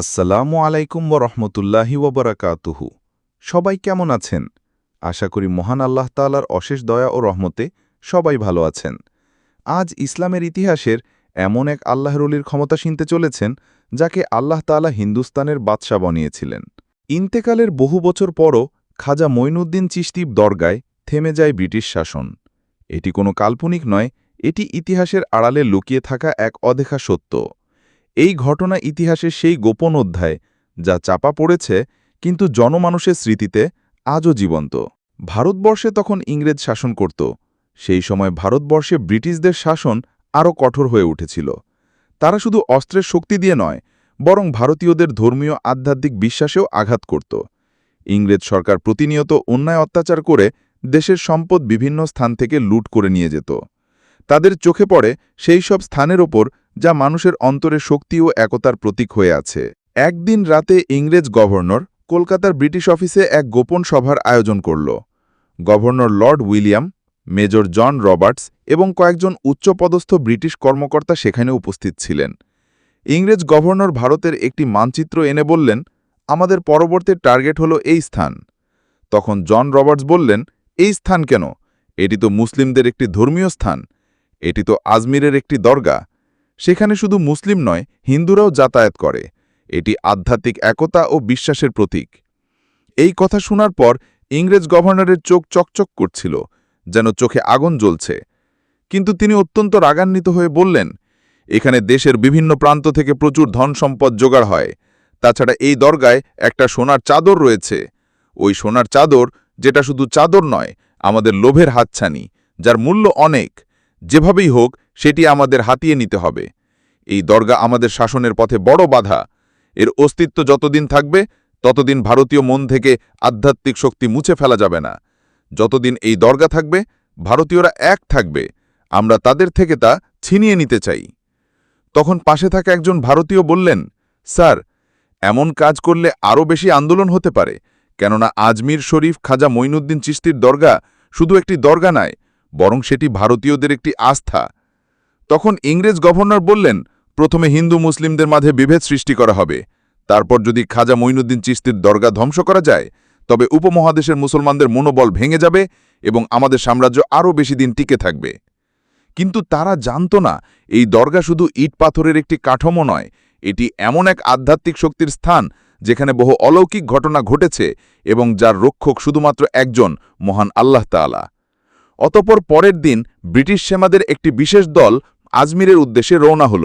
আসসালামু আলাইকুম রহমতুল্লাহি ওবরাকাতুহু সবাই কেমন আছেন? আশা করি মহান আল্লাহ তালার অশেষ দয়া ও রহমতে সবাই ভালো আছেন। আজ ইসলামের ইতিহাসের এমন এক আল্লাহরলির ক্ষমতা শিনতে চলেছেন, যাকে আল্লাহ তালা হিন্দুস্তানের বাদশাহ বানিয়েছিলেন। ইন্তেকালের বহু বছর পরও খাজা মঈনুদ্দিন চিস্তিব দরগায় থেমে যায় ব্রিটিশ শাসন। এটি কোনো কাল্পনিক নয়, এটি ইতিহাসের আড়ালে লুকিয়ে থাকা এক অদেখা সত্য। এই ঘটনা ইতিহাসের সেই গোপন অধ্যায়, যা চাপা পড়েছে, কিন্তু জনমানুষের স্মৃতিতে আজও জীবন্ত। ভারতবর্ষে তখন ইংরেজ শাসন করত। সেই সময় ভারতবর্ষে ব্রিটিশদের শাসন আরও কঠোর হয়ে উঠেছিল। তারা শুধু অস্ত্রের শক্তি দিয়ে নয়, বরং ভারতীয়দের ধর্মীয় আধ্যাত্মিক বিশ্বাসেও আঘাত করত। ইংরেজ সরকার প্রতিনিয়ত অন্যায় অত্যাচার করে দেশের সম্পদ বিভিন্ন স্থান থেকে লুট করে নিয়ে যেত। তাদের চোখে পড়ে সেই সব স্থানের ওপর যা মানুষের অন্তরে শক্তি ও একতার প্রতীক হয়ে আছে। একদিন রাতে ইংরেজ গভর্নর কলকাতার ব্রিটিশ অফিসে এক গোপন সভার আয়োজন করল। Governor lord William, major John Roberts এবং কয়েকজন উচ্চপদস্থ ব্রিটিশ কর্মকর্তা সেখানে উপস্থিত ছিলেন। ইংরেজ গভর্নর ভারতের একটি মানচিত্র এনে বললেন, আমাদের পরবর্তী টার্গেট হল এই স্থান। তখন জন রবার্টস বললেন, এই স্থান কেন? এটি তো মুসলিমদের একটি ধর্মীয় স্থান। এটি তো আজমিরের একটি দরগা। সেখানে শুধু মুসলিম নয়, হিন্দুরাও যাতায়াত করে। এটি আধ্যাত্মিক একতা ও বিশ্বাসের প্রতীক। এই কথা শোনার পর ইংরেজ গভর্নরের চোখ চকচক করছিল, যেন চোখে আগুন জ্বলছে। কিন্তু তিনি অত্যন্ত রাগান্বিত হয়ে বললেন, এখানে দেশের বিভিন্ন প্রান্ত থেকে প্রচুর ধন সম্পদ জোগাড় হয়। তাছাড়া এই দরগায় একটা সোনার চাদর রয়েছে। ওই সোনার চাদর, যেটা শুধু চাদর নয়, আমাদের লোভের হাতছানি, যার মূল্য অনেক। যেভাবেই হোক, সেটি আমাদের হাতিয়ে নিতে হবে। এই দরগা আমাদের শাসনের পথে বড় বাধা। এর অস্তিত্ব যতদিন থাকবে, ততদিন ভারতীয় মন থেকে আধ্যাত্মিক শক্তি মুছে ফেলা যাবে না। যতদিন এই দরগা থাকবে, ভারতীয়রা এক থাকবে। আমরা তাদের থেকে তা ছিনিয়ে নিতে চাই। তখন পাশে থাকা একজন ভারতীয় বললেন, স্যার, এমন কাজ করলে আরও বেশি আন্দোলন হতে পারে। কেননা আজমির শরীফ খাজা মঈনুদ্দিন চিস্তির দরগা শুধু একটি দরগা নয় বরং সেটি ভারতীয়দের একটি আস্থা। তখন ইংরেজ গভর্নর বললেন, প্রথমে হিন্দু মুসলিমদের মাঝে বিভেদ সৃষ্টি করা হবে। তারপর যদি খাজা মঈনুদ্দিন চিস্তির দরগা ধ্বংস করা যায়, তবে উপমহাদেশের মুসলমানদের মনোবল ভেঙে যাবে এবং আমাদের সাম্রাজ্য আরও বেশি দিন টিকে থাকবে। কিন্তু তারা জানত না, এই দরগা শুধু ইট পাথরের একটি কাঠামো নয়, এটি এমন এক আধ্যাত্মিক শক্তির স্থান, যেখানে বহু অলৌকিক ঘটনা ঘটেছে এবং যার রক্ষক শুধুমাত্র একজন মহান আল্লাহ তাআলা। অতপর পরের দিন ব্রিটিশ সেনাদের একটি বিশেষ দল আজমিরের উদ্দেশ্যে রওনা হল।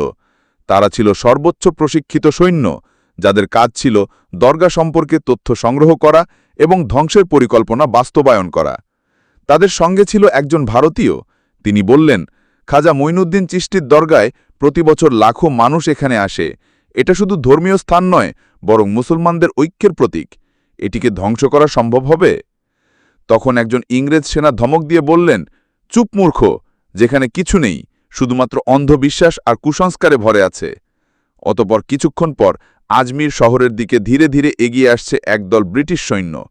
তারা ছিল সর্বোচ্চ প্রশিক্ষিত সৈন্য, যাদের কাজ ছিল দরগা সম্পর্কে তথ্য সংগ্রহ করা এবং ধ্বংসের পরিকল্পনা বাস্তবায়ন করা। তাদের সঙ্গে ছিল একজন ভারতীয়। তিনি বললেন, খাজা মঈনুদ্দিন চিষ্টির দরগায় প্রতি বছর লাখো মানুষ এখানে আসে। এটা শুধু ধর্মীয় স্থান নয়, বরং মুসলমানদের ঐক্যের প্রতীক। এটিকে ধ্বংস করা সম্ভব হবে? তখন একজন ইংরেজ সেনা ধমক দিয়ে বললেন, চুপ মূর্খ, যেখানে কিছু নেই, শুধুমাত্র অন্ধবিশ্বাস আর কুসংস্কারে ভরে আছে। অতপর কিছুক্ষণ পর আজমির শহরের দিকে ধীরে ধীরে এগিয়ে আসছে একদল ব্রিটিশ সৈন্য।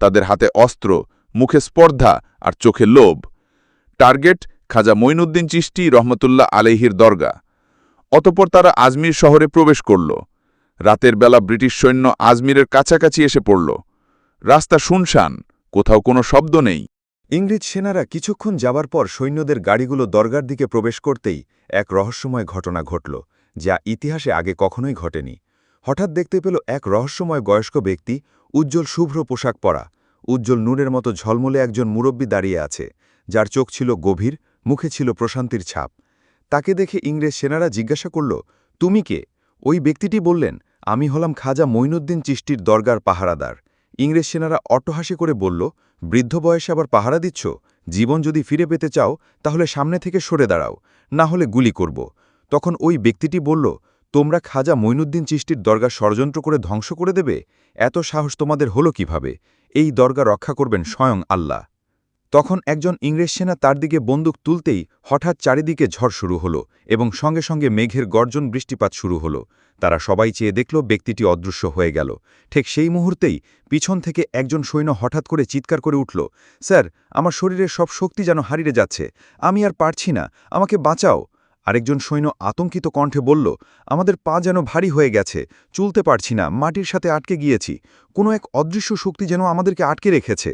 তাদের হাতে অস্ত্র, মুখে স্পর্ধা আর চোখে লোভ। টার্গেট খাজা মঈনুদ্দিন চিষ্টি রহমতুল্লাহ আলেহির দরগা। অতপর তারা আজমির শহরে প্রবেশ করল। রাতের বেলা ব্রিটিশ সৈন্য আজমিরের কাছাকাছি এসে পড়ল। রাস্তা শুনশান কোথাও কোনো শব্দ নেই। ইংরেজ সেনারা কিছুক্ষণ যাবার পর সৈন্যদের গাড়িগুলো দরগার দিকে প্রবেশ করতেই এক রহস্যময় ঘটনা ঘটল, যা ইতিহাসে আগে কখনোই ঘটেনি। হঠাৎ দেখতে পেল এক রহস্যময় বয়স্ক ব্যক্তি, উজ্জ্বল শুভ্র পোশাক পরা, উজ্জ্বল নূরের মতো ঝলমলে একজন মুরব্বী দাঁড়িয়ে আছে, যার চোখ ছিল গভীর, মুখে ছিল প্রশান্তির ছাপ। তাকে দেখে ইংরেজ সেনারা জিজ্ঞাসা করল, তুমি কে? ওই ব্যক্তিটি বললেন, আমি হলাম খাজা মঈনুদ্দিন চিষ্টির দরগার পাহারাদার। ইংরেজ সেনারা অট্টহাসি করে বলল, বৃদ্ধ বয়সে আবার পাহারা দিচ্ছ? জীবন যদি ফিরে পেতে চাও, তাহলে সামনে থেকে সরে দাঁড়াও, না হলে গুলি করব। তখন ওই ব্যক্তিটি বলল, তোমরা খাজা মইনুদ্দিন চিষ্টির দরগা ষড়যন্ত্র করে ধ্বংস করে দেবে? এত সাহস তোমাদের হলো কীভাবে? এই দরগা রক্ষা করবেন স্বয়ং আল্লাহ। তখন একজন ইংরেজ সেনা তার দিকে বন্দুক তুলতেই হঠাৎ চারিদিকে ঝড় শুরু হলো এবং সঙ্গে সঙ্গে মেঘের গর্জন বৃষ্টিপাত শুরু হলো। তারা সবাই চেয়ে দেখল ব্যক্তিটি অদৃশ্য হয়ে গেল। ঠিক সেই মুহূর্তেই পিছন থেকে একজন সৈন্য হঠাৎ করে চিৎকার করে উঠল, স্যার, আমার শরীরের সব শক্তি যেন হারিয়ে যাচ্ছে, আমি আর পারছি না, আমাকে বাঁচাও। আরেকজন সৈন্য আতঙ্কিত কণ্ঠে বলল, আমাদের পা যেন ভারী হয়ে গেছে, চলতে পারছি না, মাটির সাথে আটকে গিয়েছি, কোনো এক অদৃশ্য শক্তি যেন আমাদেরকে আটকে রেখেছে।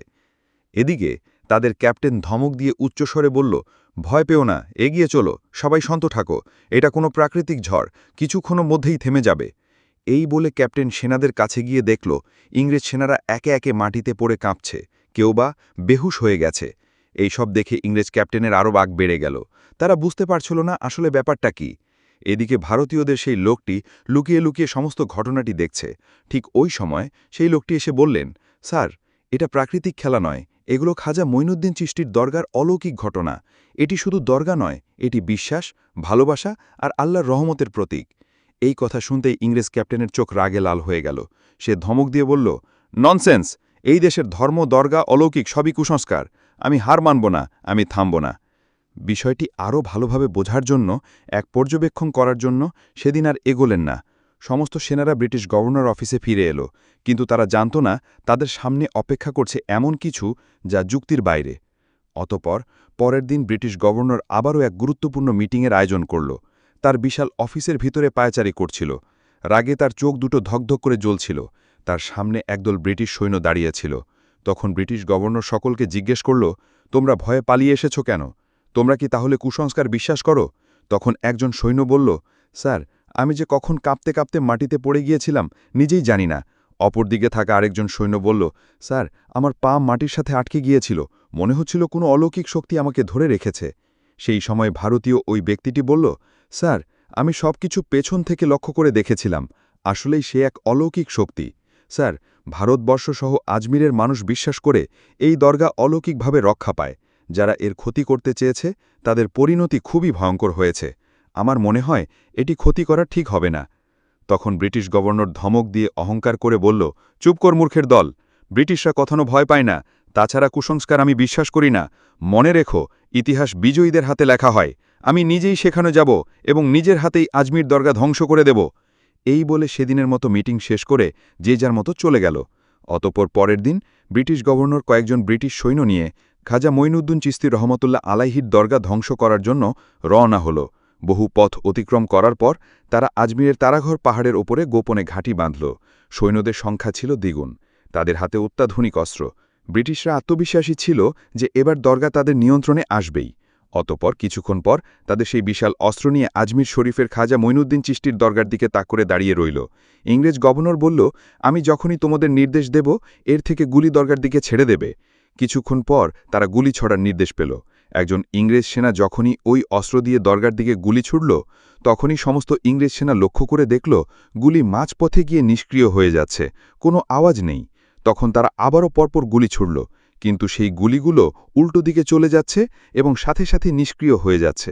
এদিকে তাদের ক্যাপ্টেন ধমক দিয়ে উচ্চস্বরে বলল, ভয় পেও না, এগিয়ে চলো, সবাই শান্ত থাকো, এটা কোনো প্রাকৃতিক ঝড়, কিছুক্ষণের মধ্যেই থেমে যাবে। এই বলে ক্যাপ্টেন সেনাদের কাছে গিয়ে দেখল, ইংরেজ সেনারা একে একে মাটিতে পড়ে কাঁপছে, কেউ বা বেহুশ হয়ে গেছে। এই সব দেখে ইংরেজ ক্যাপ্টেনের আরও বাঘ বেড়ে গেল। তারা বুঝতে পারছিল না আসলে ব্যাপারটা কি। এদিকে ভারতীয়দের সেই লোকটি লুকিয়ে লুকিয়ে সমস্ত ঘটনাটি দেখছে। ঠিক ওই সময় সেই লোকটি এসে বললেন, স্যার, এটা প্রাকৃতিক খেলা নয় এগুলো খাজা মঈনুদ্দিন চিষ্টির দরগার অলৌকিক ঘটনা। এটি শুধু দরগা নয়, এটি বিশ্বাস, ভালোবাসা আর আল্লাহর রহমতের প্রতীক। এই কথা শুনতেই ইংরেজ ক্যাপ্টেনের চোখ রাগে লাল হয়ে গেল। সে ধমক দিয়ে বলল, ননসেন্স! এই দেশের ধর্ম, দরগা, অলৌকিক সবই কুসংস্কার। আমি হার মানব না, আমি থামব না। বিষয়টি আরও ভালোভাবে বোঝার জন্য, এক পর্যবেক্ষণ করার জন্য সেদিন আর এগোলেন না। সমস্ত সেনারা ব্রিটিশ গভর্নর অফিসে ফিরে এলো, কিন্তু তারা জানত না তাদের সামনে অপেক্ষা করছে এমন কিছু যা যুক্তির বাইরে। অতপর পরের দিন ব্রিটিশ গভর্নর আবারও এক গুরুত্বপূর্ণ মিটিংয়ের আয়োজন করল। তার বিশাল অফিসের ভিতরে পায়চারি করছিল। রাগে তার চোখ দুটো ধকধক করে জ্বলছিল। তার সামনে একদল ব্রিটিশ সৈন্য দাঁড়িয়েছিল। তখন ব্রিটিশ গভর্নর সকলকে জিজ্ঞেস করল, তোমরা ভয়ে পালিয়ে এসেছ কেন? তোমরা কি তাহলে কুসংস্কার বিশ্বাস করো? তখন একজন সৈন্য বলল, স্যার আমি যে কখন কাঁপতে কাঁপতে মাটিতে পড়ে গিয়েছিলাম নিজেই জানি না। অপরদিকে থাকা আরেকজন সৈন্য বলল, স্যার, আমার পা মাটির সাথে আটকে গিয়েছিল। মনে হচ্ছিল কোনো অলৌকিক শক্তি আমাকে ধরে রেখেছে। সেই সময় ভারতীয় ওই ব্যক্তিটি বলল, স্যার, আমি সব কিছু পেছন থেকে লক্ষ্য করে দেখেছিলাম। আসলেই সে এক অলৌকিক শক্তি। স্যার, ভারতবর্ষসহ আজমিরের মানুষ বিশ্বাস করে এই দরগা অলৌকিকভাবে রক্ষা পায়। যারা এর ক্ষতি করতে চেয়েছে, তাদের পরিণতি খুবই ভয়ঙ্কর হয়েছে। আমার মনে হয় এটি ক্ষতি করা ঠিক হবে না। তখন ব্রিটিশ গভর্নর ধমক দিয়ে অহংকার করে বলল, চুপ কর মূর্খের দল, ব্রিটিশরা কখনো ভয় পায় না। তাছাড়া কুসংস্কার আমি বিশ্বাস করি না। মনে রেখো, ইতিহাস বিজয়ীদের হাতে লেখা হয়। আমি নিজেই সেখানে যাব এবং নিজের হাতেই আজমির দরগা ধ্বংস করে দেব। এই বলে সেদিনের মতো মিটিং শেষ করে যে যার মতো চলে গেল। অতপর পরের দিন ব্রিটিশ গভর্নর কয়েকজন ব্রিটিশ সৈন্য নিয়ে খাজা মঈনুদ্দিন চিস্তি রহমতুল্লাহ আলাইহির দরগা ধ্বংস করার জন্য রওনা হল। বহু পথ অতিক্রম করার পর তারা আজমিরের তারাঘর পাহাড়ের ওপরে গোপনে ঘাঁটি বাঁধল। সৈন্যদের সংখ্যা ছিল দ্বিগুণ। তাদের হাতে অত্যাধুনিক অস্ত্র। ব্রিটিশরা আত্মবিশ্বাসী ছিল যে এবার দরগা তাদের নিয়ন্ত্রণে আসবেই। অতপর কিছুক্ষণ পর তাদের সেই বিশাল অস্ত্র নিয়ে আজমির শরীফের খাজা মঈনুদ্দিন চিষ্টির দরগার দিকে তাক করে দাঁড়িয়ে রইল। ইংরেজ গভর্নর বলল, আমি যখনই তোমাদের নির্দেশ দেব, এর থেকে গুলি দরগার দিকে ছেড়ে দেবে। কিছুক্ষণ পর তারা গুলি ছড়ার নির্দেশ পেল। একজন ইংরেজ সেনা যখনই ওই অস্ত্র দিয়ে দরগার দিকে গুলি ছুড়ল, তখনই সমস্ত ইংরেজ সেনা লক্ষ্য করে দেখল, গুলি মাঝপথে গিয়ে নিষ্ক্রিয় হয়ে যাচ্ছে, কোনো আওয়াজ নেই। তখন তারা আবারও পরপর গুলি ছুড়ল, কিন্তু সেই গুলিগুলো উল্টো দিকে চলে যাচ্ছে এবং সাথে সাথে নিষ্ক্রিয় হয়ে যাচ্ছে।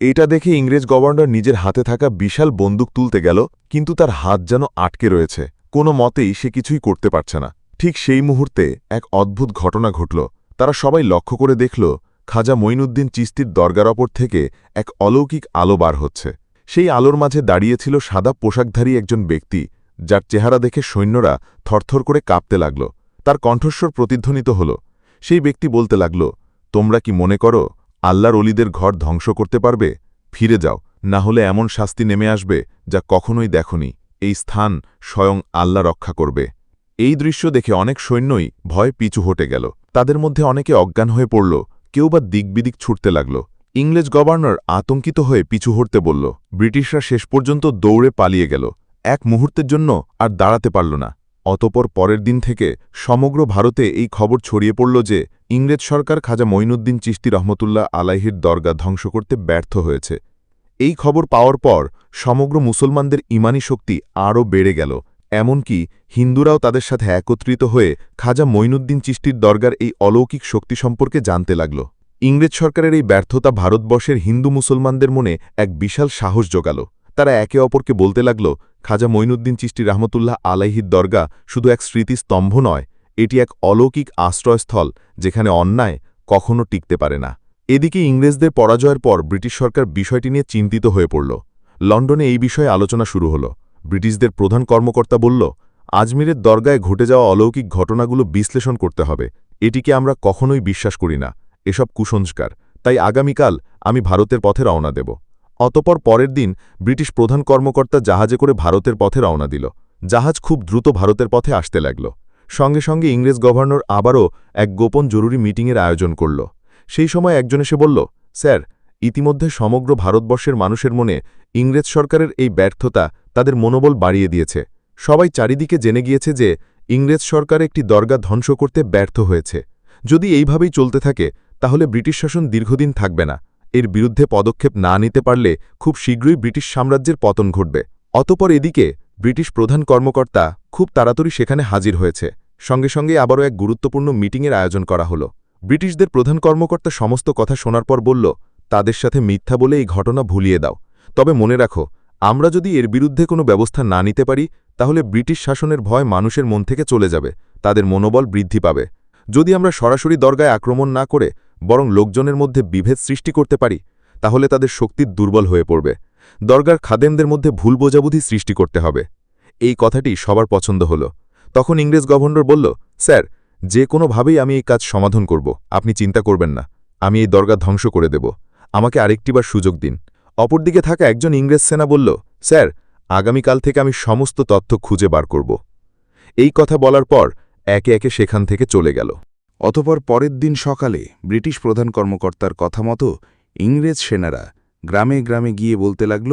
এটা দেখে ইংরেজ গভর্নর নিজের হাতে থাকা বিশাল বন্দুক তুলতে গেল, কিন্তু তার হাত যেন আটকে রয়েছে। কোনো মতেই সে কিছুই করতে পারছে না। ঠিক সেই মুহূর্তে এক অদ্ভুত ঘটনা ঘটল। তারা সবাই লক্ষ্য করে দেখল খাজা মঈনুদ্দিন চিস্তির দরগার ওপর থেকে এক অলৌকিক আলো বার হচ্ছে। সেই আলোর মাঝে দাঁড়িয়েছিল সাদা পোশাকধারী একজন ব্যক্তি, যার চেহারা দেখে সৈন্যরা থরথর করে কাঁপতে লাগল। তার কণ্ঠস্বর প্রতিধ্বনিত হল। সেই ব্যক্তি বলতে লাগল, তোমরা কি মনে করো, আল্লাহর অলিদের ঘর ধ্বংস করতে পারবে? ফিরে যাও, না হলে এমন শাস্তি নেমে আসবে যা কখনোই দেখনি। এই স্থান স্বয়ং আল্লাহ রক্ষা করবে। এই দৃশ্য দেখে অনেক সৈন্যই ভয় পিছু হটে গেল। তাদের মধ্যে অনেকে অজ্ঞান হয়ে পড়ল। কেউ বা দিকবিদিক ছুটতে লাগল। ইংরেজ গভর্নর আতঙ্কিত হয়ে পিছু হটতে বলল, ব্রিটিশরা শেষ পর্যন্ত দৌড়ে পালিয়ে গেল। এক মুহূর্তের জন্য আর দাঁড়াতে পারল না। অতপর পরের দিন থেকে সমগ্র ভারতে এই খবর ছড়িয়ে পড়ল যে, ইংরেজ সরকার খাজা মঈনুদ্দিন চিস্তি রহমতুল্লাহ আলাইহির দরগা ধ্বংস করতে ব্যর্থ হয়েছে। এই খবর পাওয়ার পর সমগ্র মুসলমানদের ইমানি শক্তি আরও বেড়ে গেল। এমনকি হিন্দুরাও তাদের সাথে একত্রিত হয়ে খাজা মঈনুদ্দিন চিষ্টির দরগার এই অলৌকিক শক্তি সম্পর্কে জানতে লাগল। ইংরেজ সরকারের এই ব্যর্থতা ভারতবর্ষের হিন্দু মুসলমানদের মনে এক বিশাল সাহস জোগাল। তারা একে অপরকে বলতে লাগল, খাজা মঈনুদ্দিন চিষ্টি রহমতুল্লাহ আলাইহির দরগা শুধু এক স্মৃতিস্তম্ভ নয়, এটি এক অলৌকিক আশ্রয়স্থল যেখানে অন্যায় কখনো টিকতে পারে না। এদিকে ইংরেজদের পরাজয়ের পর ব্রিটিশ সরকার বিষয়টি নিয়ে চিন্তিত হয়ে পড়ল। লন্ডনে এই বিষয়ে আলোচনা শুরু হল। ব্রিটিশদের প্রধান কর্মকর্তা বলল, আজমিরের দরগায় ঘটে যাওয়া অলৌকিক ঘটনাগুলো বিশ্লেষণ করতে হবে। এটিকে আমরা কখনোই বিশ্বাস করি না। এসব কুসংস্কার। তাই আগামীকাল আমি ভারতের পথে রওনা দেব। অতপর পরের দিন ব্রিটিশ প্রধান কর্মকর্তা জাহাজে করে ভারতের পথে রওনা দিল। জাহাজ খুব দ্রুত ভারতের পথে আসতে লাগল। সঙ্গে সঙ্গে ইংরেজ গভর্নর আবারও এক গোপন জরুরি মিটিংয়ের আয়োজন করল। সেই সময় একজন এসে বলল, স্যার, ইতিমধ্যে সমগ্র ভারতবর্ষের মানুষের মনে ইংরেজ সরকারের এই ব্যর্থতা তাদের মনোবল বাড়িয়ে দিয়েছে। সবাই চারিদিকে জেনে গিয়েছে যে ইংরেজ সরকার একটি দরগা ধ্বংস করতে ব্যর্থ হয়েছে। যদি এইভাবেই চলতে থাকে, তাহলে ব্রিটিশ শাসন দীর্ঘদিন থাকবে না। এর বিরুদ্ধে পদক্ষেপ না নিতে পারলে খুব শীঘ্রই ব্রিটিশ সাম্রাজ্যের পতন ঘটবে। অতপর এদিকে ব্রিটিশ প্রধান কর্মকর্তা খুব তাড়াতাড়ি সেখানে হাজির হয়েছে। সঙ্গে সঙ্গে আবারও এক গুরুত্বপূর্ণ মিটিংয়ের আয়োজন করা হল। ব্রিটিশদের প্রধান কর্মকর্তা সমস্ত কথা শোনার পর বলল, তাদের সাথে মিথ্যা বলে এই ঘটনা ভুলিয়ে দাও। তবে মনে রাখো আমরা যদি এর বিরুদ্ধে কোনো ব্যবস্থা না নিতে পারি, তাহলে ব্রিটিশ শাসনের ভয় মানুষের মন থেকে চলে যাবে, তাদের মনোবল বৃদ্ধি পাবে। যদি আমরা সরাসরি দরগায় আক্রমণ না করে বরং লোকজনের মধ্যে বিভেদ সৃষ্টি করতে পারি, তাহলে তাদের শক্তির দুর্বল হয়ে পড়বে। দরগার খাদেমদের মধ্যে ভুল বোঝাবুঝি সৃষ্টি করতে হবে। এই কথাটি সবার পছন্দ হল। তখন ইংরেজ গভর্নর বলল, স্যার, যে কোনোভাবেই আমি এই কাজ সমাধান করব। আপনি চিন্তা করবেন না। আমি এই দরগা ধ্বংস করে দেব। আমাকে আরেকটিবার সুযোগ দিন। অপরদিকে থাকা একজন ইংরেজ সেনা বলল, স্যার, আগামীকাল থেকে আমি সমস্ত তথ্য খুঁজে বার করব। এই কথা বলার পর একে একে সেখান থেকে চলে গেল। অতপর পরের দিন সকালে ব্রিটিশ প্রধান কর্মকর্তার কথা মতো ইংরেজ সেনারা গ্রামে গ্রামে গিয়ে বলতে লাগল,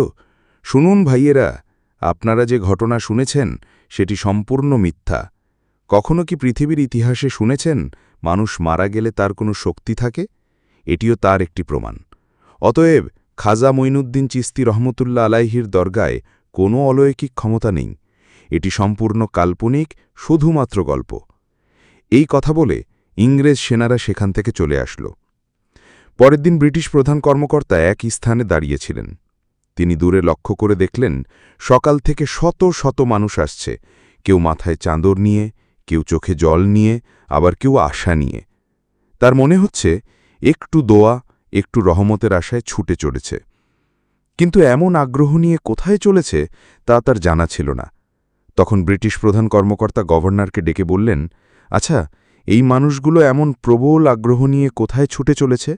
শুনুন ভাইয়েরা, আপনারা যে ঘটনা শুনেছেন সেটি সম্পূর্ণ মিথ্যা। কখনো কি পৃথিবীর ইতিহাসে শুনেছেন মানুষ মারা গেলে তার কোনো শক্তি থাকে? এটিও তার একটি প্রমাণ। অতএব খাজা মঈনুদ্দিন চিস্তি রহমতুল্লা আলাইহির দরগায় কোনো অলৌকিক ক্ষমতা নেই। এটি সম্পূর্ণ কাল্পনিক, শুধুমাত্র গল্প। এই কথা বলে ইংরেজ সেনারা সেখান থেকে চলে আসল। পরের দিন ব্রিটিশ প্রধান কর্মকর্তা এক স্থানে দাঁড়িয়েছিলেন। তিনি দূরে লক্ষ্য করে দেখলেন, সকাল থেকে শত শত মানুষ আসছে। কেউ মাথায় চাঁদর নিয়ে, কেউ চোখে জল নিয়ে, আবার কেউ আশা নিয়ে। তার মনে হচ্ছে, একটু দোয়া একটু রহমতের আশায় ছুটে চলেছে। কিন্তু এমন আগ্রহ নিয়ে কোথায় চলেছে তা তার জানা ছিল না। তখন ব্রিটিশ প্রধান কর্মকর্তা গভর্নরকে ডেকে বললেন আচ্ছা এই মানুষগুলো এমন প্রবল আগ্রহ নিয়ে কোথায় ছুটে চলেছে?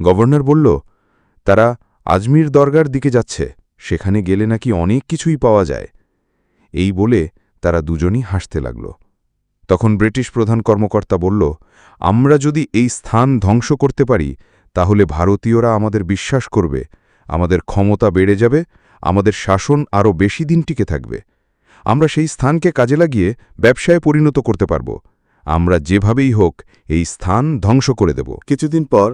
গভর্নর বলল, তারা আজমির দরগার দিকে যাচ্ছে, সেখানে গেলে নাকি অনেক কিছুই পাওয়া যায়। এই বলে তারা দুজনই হাসতে লাগল। তখন ব্রিটিশ প্রধান কর্মকর্তা বলল, আমরা যদি এই স্থান ধ্বংস করতে পারি তাহলে ভারতীয়রা আমাদের বিশ্বাস করবে, আমাদের ক্ষমতা বেড়ে যাবে, আমাদের শাসন আরও বেশি দিন টিকে থাকবে। আমরা সেই স্থানকে কাজে লাগিয়ে ব্যবসায় পরিণত করতে পারব। আমরা যেভাবেই হোক এই স্থান ধ্বংস করে দেব। কিছুদিন পর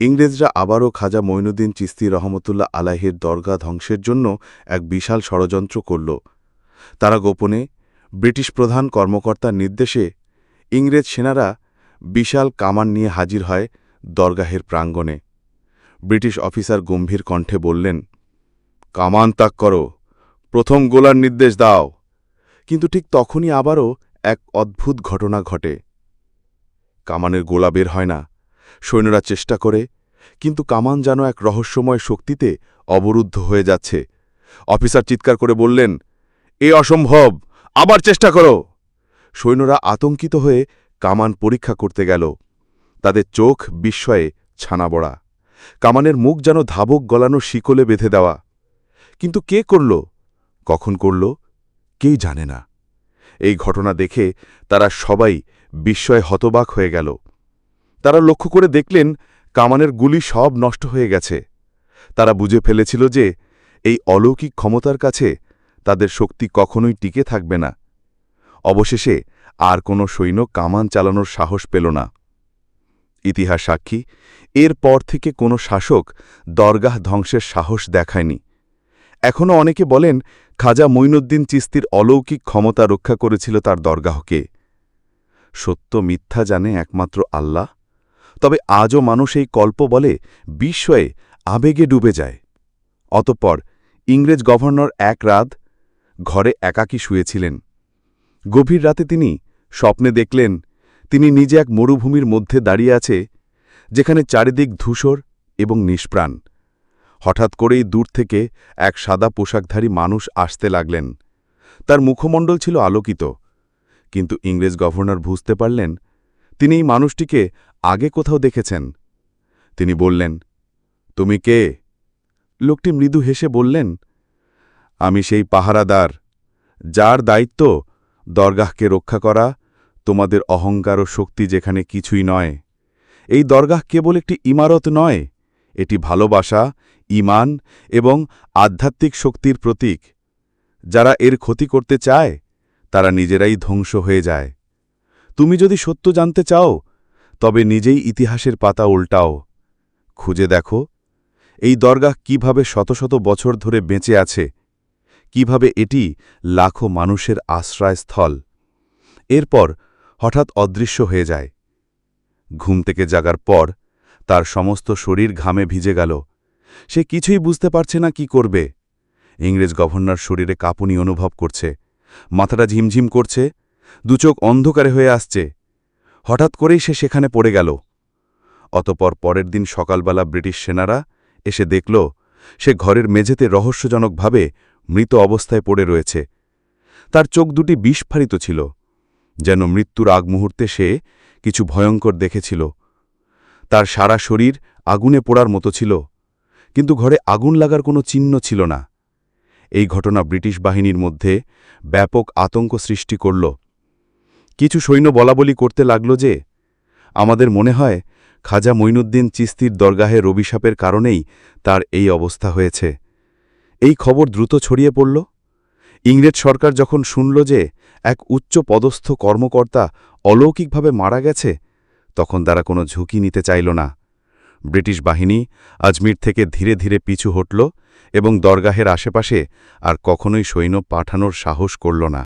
ইংরেজরা আবারও খাজা মঈনুদ্দিন চিস্তি রহমতুল্লাহ আলাহের দরগা ধ্বংসের জন্য এক বিশাল ষড়যন্ত্র করল। তারা গোপনে ব্রিটিশ প্রধান কর্মকর্তার নির্দেশে ইংরেজ সেনারা বিশাল কামান নিয়ে হাজির হয় দরগাহের প্রাঙ্গণে। ব্রিটিশ অফিসার গম্ভীর কণ্ঠে বললেন, কামান তাক করো, প্রথম গোলার নির্দেশ দাও। কিন্তু ঠিক তখনই আবারও এক অদ্ভুত ঘটনা ঘটে। কামানের গোলা বের হয় না, সৈন্যরা চেষ্টা করে, কিন্তু কামান যেন এক রহস্যময় শক্তিতে অবরুদ্ধ হয়ে যাচ্ছে। অফিসার চিৎকার করে বললেন, এ অসম্ভব, আবার চেষ্টা করো! সৈন্যরা আতঙ্কিত হয়ে কামান পরীক্ষা করতে গেল। তাদের চোখ বিস্ময়ে ছানাবড়া। কামানের মুখ যেন ধাবক গলানো শিকলে বেঁধে দেওয়া। কিন্তু কে করল? কখন করল? কেই জানে না। এই ঘটনা দেখে তারা সবাই বিস্ময়ে হতবাক হয়ে গেল। তারা লক্ষ্য করে দেখলেন কামানের গুলি সব নষ্ট হয়ে গেছে। তারা বুঝে ফেলেছিল যে এই অলৌকিক ক্ষমতার কাছে তাদের শক্তি কখনোই টিকে থাকবে না। অবশেষে আর কোনো সৈন্য কামান চালানোর সাহস পেল না। ইতিহাস সাক্ষী, এর পর থেকে কোনো শাসক দরগাহ ধ্বংসের সাহস দেখায়নি। এখনও অনেকে বলেন, খাজা মঈনুদ্দিন চিস্তির অলৌকিক ক্ষমতা রক্ষা করেছিল তার দরগাহকে। সত্য মিথ্যা জানে একমাত্র আল্লাহ? তবে আজও মানুষ এই কল্প বলে বিস্ময়ে আবেগে ডুবে যায়। অতঃপর ইংরেজ গভর্নর এক রাত ঘরে একাকী শুয়েছিলেন। গভীর রাতে তিনি স্বপ্নে দেখলেন তিনি নিজে এক মরুভূমির মধ্যে দাঁড়িয়ে আছে, যেখানে চারিদিক ধূসর এবং নিষ্প্রাণ। হঠাৎ করেই দূর থেকে এক সাদা পোশাকধারী মানুষ আসতে লাগলেন। তার মুখমণ্ডল ছিল আলোকিত, কিন্তু ইংরেজ গভর্নর বুঝতে পারলেন, তিনি এই মানুষটিকে আগে কোথাও দেখেছেন। তিনি বললেন, তুমি কে? লোকটি মৃদু হেসে বললেন, আমি সেই পাহারাদার, যার দায়িত্ব দরগাহকে রক্ষা করা তোমাদের অহংকার ও শক্তি যেখানে কিছুই নয়। এই দরগাহ কেবল একটি ইমারত নয়, এটি ভালোবাসা ইমান এবং আধ্যাত্মিক শক্তির প্রতীক। যারা এর ক্ষতি করতে চায়, তারা নিজেরাই ধ্বংস হয়ে যায়। তুমি যদি সত্য জানতে চাও, তবে নিজেই ইতিহাসের পাতা উল্টাও। খুঁজে দেখো, এই দরগাহ কীভাবে শত শত বছর ধরে বেঁচে আছে, কীভাবে এটি লাখো মানুষের আশ্রয়স্থল। এরপর হঠাৎ অদৃশ্য হয়ে যায়। ঘুম থেকে জাগার পর তার সমস্ত শরীর ঘামে ভিজে গেল। সে কিছুই বুঝতে পারছে না কি করবে। ইংরেজ গভর্নর শরীরে কাঁপুনি অনুভব করছে। মাথাটা ঝিমঝিম করছে। দুচোখ অন্ধকারে হয়ে আসছে। হঠাৎ করেই সে সেখানে পড়ে গেল। অতপর পরের দিন সকালবেলা ব্রিটিশ সেনারা এসে দেখল, সে ঘরের মেঝেতে রহস্যজনকভাবে মৃত অবস্থায় পড়ে রয়েছে। তার চোখ দুটি বিস্ফারিত ছিল। যেন মৃত্যুর আগ মুহূর্তে সে কিছু ভয়ঙ্কর দেখেছিল। তার সারা শরীর আগুনে পোড়ার মতো ছিল, কিন্তু ঘরে আগুন লাগার কোনো চিহ্ন ছিল না। এই ঘটনা ব্রিটিশ বাহিনীর মধ্যে ব্যাপক আতঙ্ক সৃষ্টি করল। কিছু সৈন্য বলাবলি করতে লাগল যে, আমাদের মনে হয় খাজা মঈনুদ্দিন চিস্তির দরগাহে রবিশাপের কারণেই তার এই অবস্থা হয়েছে। এই খবর দ্রুত ছড়িয়ে পড়ল। ইংরেজ সরকার যখন শুনল যে এক উচ্চ পদস্থ কর্মকর্তা অলৌকিকভাবে মারা গেছে, তখন তারা কোনো ঝুঁকি নিতে চাইল না। ব্রিটিশ বাহিনী আজমির থেকে ধীরে ধীরে পিছু হটল এবং দরগাহের আশেপাশে আর কখনোই সৈন্য পাঠানোর সাহস করল না।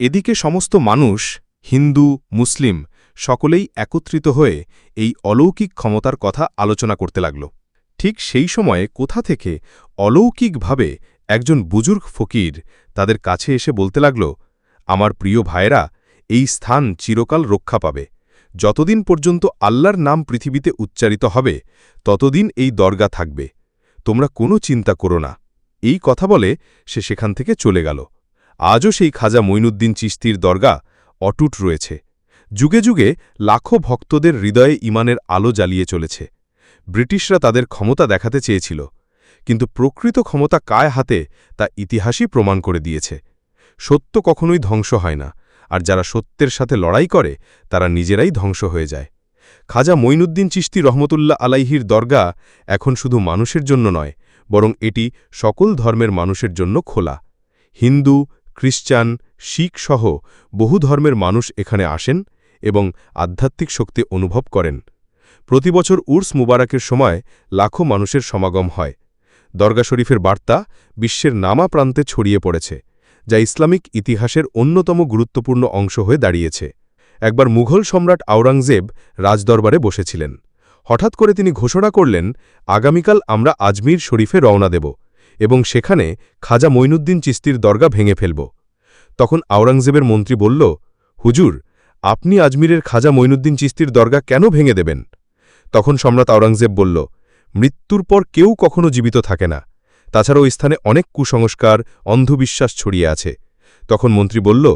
এদিকে সমস্ত মানুষ, হিন্দু, মুসলিম, সকলেই একত্রিত হয়ে এই অলৌকিক ক্ষমতার কথা আলোচনা করতে লাগল। ঠিক সেই সময়ে কোথা থেকে অলৌকিকভাবে একজন বুজুর্গ ফকির তাদের কাছে এসে বলতে লাগল আমার প্রিয় ভাইয়েরা, এই স্থান চিরকাল রক্ষা পাবে। যতদিন পর্যন্ত আল্লাহর নাম পৃথিবীতে উচ্চারিত হবে, ততদিন এই দরগা থাকবে। তোমরা কোনো চিন্তা করো না। এই কথা বলে সে সেখান থেকে চলে গেল। আজও সেই খাজা মঈনুদ্দিন চিস্তির দরগা অটুট রয়েছে। যুগে যুগে লাখো ভক্তদের হৃদয়ে ইমানের আলো জ্বালিয়ে চলেছে। ব্রিটিশরা তাদের ক্ষমতা দেখাতে চেয়েছিল, কিন্তু প্রকৃত ক্ষমতা কায় হাতে তা ইতিহাসই প্রমাণ করে দিয়েছে। সত্য কখনোই ধ্বংস হয় না, আর যারা সত্যের সাথে লড়াই করে, তারা নিজেরাই ধ্বংস হয়ে যায়। খাজা মঈনুদ্দিন চিস্তি রহমতুল্লাহ আলাইহির দরগা এখন শুধু মানুষের জন্য নয়, বরং এটি সকল ধর্মের মানুষের জন্য খোলা। হিন্দু খ্রিস্টান শিখ সহ বহু ধর্মের মানুষ এখানে আসেন এবং আধ্যাত্মিক শক্তি অনুভব করেন। প্রতি বছর উর্স মুবারকের সময় লাখো মানুষের সমাগম হয়। দরগা শরীফের বার্তা বিশ্বের নামা প্রান্তে ছড়িয়ে পড়েছে। যা ইসলামিক ইতিহাসের অন্যতম গুরুত্বপূর্ণ অংশ হয়ে দাঁড়িয়েছে। একবার মুঘল সম্রাট আওরঙ্গজেব রাজদরবারে বসেছিলেন। হঠাৎ করে তিনি ঘোষণা করলেন, আগামীকাল আমরা আজমির শরীফে রওনা দেব এবং সেখানে খাজা মঈনুদ্দিন চিস্তির দরগা ভেঙে ফেলব। তখন আওরঙ্গজেবের মন্ত্রী বলল, হুজুর, আপনি আজমিরের খাজা মঈনুদ্দিন চিস্তির দরগা কেন ভেঙে দেবেন? তখন সম্রাট আওরঙ্গজেব বলল, মৃত্যুর পর কেউ কখনো জীবিত থাকে না। তাছাড়া ওই স্থানে অনেক কুসংস্কার, অন্ধবিশ্বাস ছড়িয়ে আছে। তখন মন্ত্রী বলল,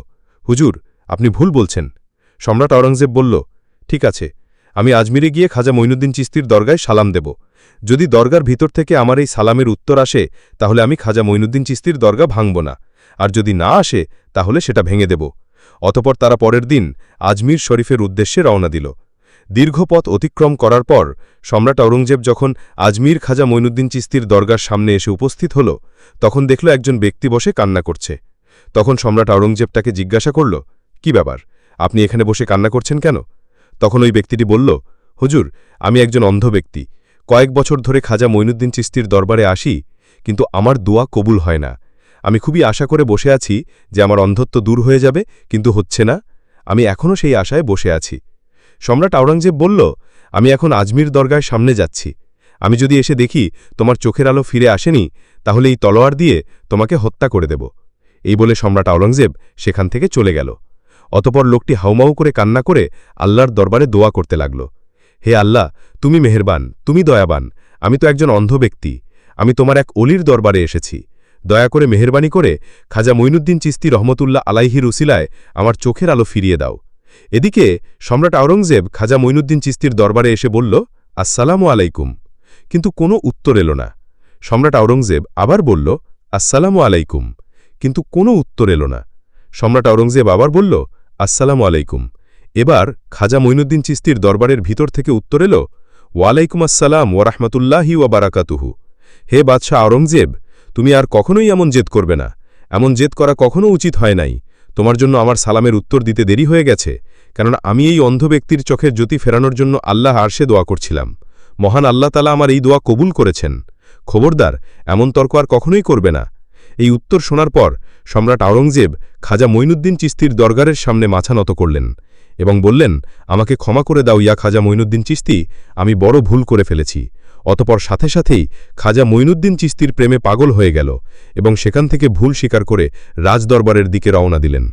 হুজুর, আপনি ভুল বলছেন। সম্রাট আওরঙ্গজেব বলল, ঠিক আছে, আমি আজমিরে গিয়ে খাজা মঈনুদ্দিন চিস্তির দরগায় সালাম দেব। যদি দরগার ভিতর থেকে আমার এই সালামের উত্তর আসে, তাহলে আমি খাজা মঈনুদ্দিন চিস্তির দরগা ভাঙব না। আর যদি না আসে, তাহলে সেটা ভেঙে দেব। অতপর তারা পরের দিন আজমির শরীফের উদ্দেশ্যে রওনা দিল। দীর্ঘ পথ অতিক্রম করার পর সম্রাট আওরঙ্গজেব যখন আজমির খাজা মঈনুদ্দিন চিস্তির দরগার সামনে এসে উপস্থিত হল, তখন দেখল একজন ব্যক্তি বসে কান্না করছে। তখন সম্রাট আওরঙ্গজেব তাকে জিজ্ঞাসা করল, কি ব্যাপার? আপনি এখানে বসে কান্না করছেন কেন? তখন ওই ব্যক্তিটি বলল, হুজুর, আমি একজন অন্ধ ব্যক্তি। কয়েক বছর ধরে খাজা মঈনুদ্দিন চিস্তির দরবারে আসি, কিন্তু আমার দোয়া কবুল হয় না। আমি খুবই আশা করে বসে আছি যে আমার অন্ধত্ব দূর হয়ে যাবে, কিন্তু হচ্ছে না। আমি এখনও সেই আশায় বসে আছি। সম্রাট আওরঙ্গজেব বলল, আমি এখন আজমির দরগায় সামনে যাচ্ছি। আমি যদি এসে দেখি তোমার চোখের আলো ফিরে আসেনি, তাহলে এই তলোয়ার দিয়ে তোমাকে হত্যা করে দেব। এই বলে সম্রাট আওরঙ্গজেব সেখান থেকে চলে গেল। অতপর লোকটি হাউমাউ করে কান্না করে আল্লাহর দরবারে দোয়া করতে লাগল, হে আল্লাহ, তুমি মেহেরবান, তুমি দয়াবান, আমি তো একজন অন্ধ ব্যক্তি, আমি তোমার এক অলির দরবারে এসেছি। দয়া করে মেহেরবানি করে খাজা মঈনুদ্দিন চিস্তি রহমতুল্লাহ আলাইহির উসিলায় আমার চোখের আলো ফিরিয়ে দাও। এদিকে সম্রাট আওরঙ্গজেব খাজা মঈনুদ্দিন চিস্তির দরবারে এসে বলল, আসসালামু আলাইকুম। কিন্তু কোনো উত্তর এলো না। সম্রাট আওরঙ্গজেব আবার বলল, আসসালামু আলাইকুম। কিন্তু কোনো উত্তর এলো না। সম্রাট আওরঙ্গজেব আবার বলল, আসসালামু আলাইকুম। এবার খাজা মঈনুদ্দিন চিস্তির দরবারের ভিতর থেকে উত্তর এলো, ওয়ালাইকুম আসসালাম ওয়ারাহমতুল্লাহি ওয়াবারাকাতুহু হে বাদশাহ আওরঙ্গজেব, তুমি আর কখনোই এমন জেদ করবে না। এমন জেদ করা কখনো উচিত হয় নাই। তোমার জন্য আমার সালামের উত্তর দিতে দেরি হয়ে গেছে, কেননা আমি এই অন্ধ ব্যক্তির চোখের জ্যোতি ফেরানোর জন্য আল্লাহ আরশে দোয়া করছিলাম। মহান আল্লাহ তালা আমার এই দোয়া কবুল করেছেন। খবরদার, এমন তর্ক আর কখনোই করবে না। এই উত্তর শোনার পর সম্রাট আওরঙ্গজেব খাজা মঈনুদ্দিন চিস্তির দরগারের সামনে মাথা নত করলেন এবং বললেন, আমাকে ক্ষমা করে দাও ইয়া খাজা মঈনুদ্দিন চিস্তি, আমি বড় ভুল করে ফেলেছি। অতপর সাথে সাথেই খাজা মঈনুদ্দিন চিস্তির প্রেমে পাগল হয়ে গেল এবং সেখান থেকে ভুল স্বীকার করে রাজদরবারের দিকে রওনা দিলেন।